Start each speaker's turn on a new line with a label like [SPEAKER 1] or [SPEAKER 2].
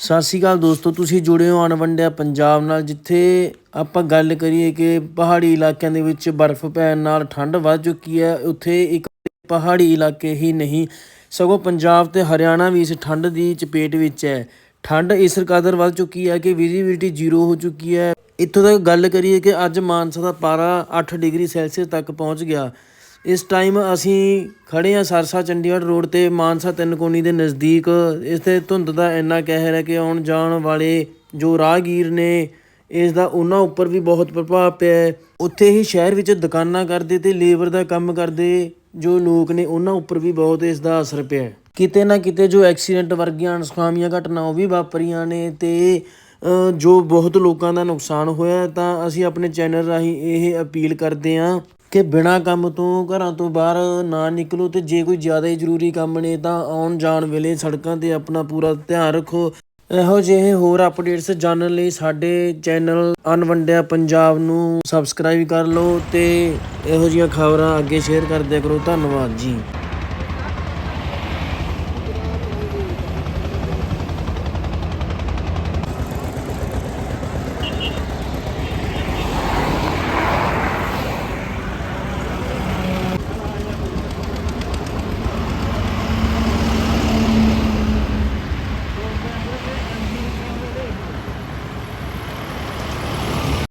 [SPEAKER 1] ਸਤਿ ਸ਼੍ਰੀ ਅਕਾਲ ਦੋਸਤੋ, ਤੁਸੀਂ ਜੁੜੇ ਹੋ ਅਣਵੰਡਿਆ ਪੰਜਾਬ ਨਾਲ, ਜਿੱਥੇ ਆਪਾਂ ਗੱਲ ਕਰੀਏ ਕਿ ਪਹਾੜੀ ਇਲਾਕਿਆਂ ਦੇ ਵਿੱਚ ਬਰਫ਼ ਪੈਣ ਨਾਲ ਠੰਡ ਵੱਧ ਚੁੱਕੀ ਹੈ। ਉੱਥੇ ਇੱਕ ਪਹਾੜੀ ਇਲਾਕੇ ਹੀ ਨਹੀਂ, ਸਗੋਂ ਪੰਜਾਬ ਤੇ ਹਰਿਆਣਾ ਵੀ ਇਸ ਠੰਡ ਦੀ ਚਪੇਟ ਵਿੱਚ ਹੈ। ਠੰਡ ਇਸ ਕਦਰ ਵੱਧ ਚੁੱਕੀ ਹੈ ਕਿ ਵਿਜ਼ਿਬਿਲਟੀ ਜ਼ੀਰੋ ਹੋ ਚੁੱਕੀ ਹੈ। ਇੱਥੋਂ ਤੱਕ ਗੱਲ ਕਰੀਏ ਕਿ ਅੱਜ ਮਾਨਸਾ ਦਾ ਪਾਰਾ 8 ਡਿਗਰੀ ਸੈਲਸੀਅਸ ਤੱਕ ਪਹੁੰਚ ਗਿਆ। ਇਸ ਟਾਈਮ ਅਸੀਂ ਖੜੇ ਹਾਂ ਸਰਸਾ ਚੰਡੀਗੜ੍ਹ ਰੋਡ ਤੇ ਮਾਨਸਾ ਤਿੰਨ ਕੋਣੀ ਦੇ ਨਜ਼ਦੀਕ। ਇਸ ਤੇ ਧੁੰਦ ਦਾ ਇੰਨਾ ਕਹਿਰ ਹੈ ਕਿ ਆਉਣ ਜਾਣ ਵਾਲੇ ਜੋ ਰਾਹਗੀਰ ਨੇ, ਇਸ ਦਾ ਉਹਨਾਂ ਉੱਪਰ ਵੀ ਬਹੁਤ ਪ੍ਰਭਾਵ ਪਿਆ ਹੈ। ਉੱਥੇ ਹੀ ਸ਼ਹਿਰ ਵਿੱਚ ਦੁਕਾਨਾਂ ਕਰਦੇ ਤੇ ਲੇਬਰ ਦਾ ਕੰਮ ਕਰਦੇ ਜੋ ਲੋਕ ਨੇ, ਉਹਨਾਂ ਉੱਪਰ ਵੀ ਬਹੁਤ ਇਸ ਦਾ ਅਸਰ ਪਿਆ ਹੈ। ਕਿਤੇ ਨਾ ਕਿਤੇ ਜੋ ਐਕਸੀਡੈਂਟ ਵਰਗੀਆਂ ਅਣਸੁਖਾਵੀਆਂ ਘਟਨਾ ਉਹ ਵੀ ਵਾਪਰੀਆਂ ਨੇ ਤੇ ਜੋ ਬਹੁਤ ਲੋਕਾਂ ਦਾ ਨੁਕਸਾਨ ਹੋਇਆ ਤਾਂ ਅਸੀਂ ਆਪਣੇ ਚੈਨਲ ਰਾਹੀਂ ਇਹ ਅਪੀਲ ਕਰਦੇ ਹਾਂ ਕਿ ਬਿਨਾਂ ਕੰਮ ਤੋਂ ਘਰਾਂ ਤੋਂ ਬਾਹਰ ਨਾ ਨਿਕਲੋ ਤੇ ਜੇ ਕੋਈ ਜ਼ਿਆਦਾ ਹੀ ਜ਼ਰੂਰੀ ਕੰਮ ਨੇ ਤਾਂ ਆਉਣ ਜਾਣ ਵੇਲੇ ਸੜਕਾਂ ਤੇ ਆਪਣਾ ਪੂਰਾ ਧਿਆਨ ਰੱਖੋ। ਇਹੋ ਜਿਹੇ ਹੋਰ ਅਪਡੇਟਸ ਜਾਣਨ ਲਈ ਸਾਡੇ ਚੈਨਲ ਅਨਵੰਡਿਆ ਪੰਜਾਬ ਨੂੰ ਸਬਸਕ੍ਰਾਈਬ ਕਰ ਲਓ ਤੇ ਇਹੋ ਜਿਹੀਆਂ ਖਬਰਾਂ ਅੱਗੇ ਸ਼ੇਅਰ ਕਰਦਿਆ ਕਰੋ। ਧੰਨਵਾਦ ਜੀ।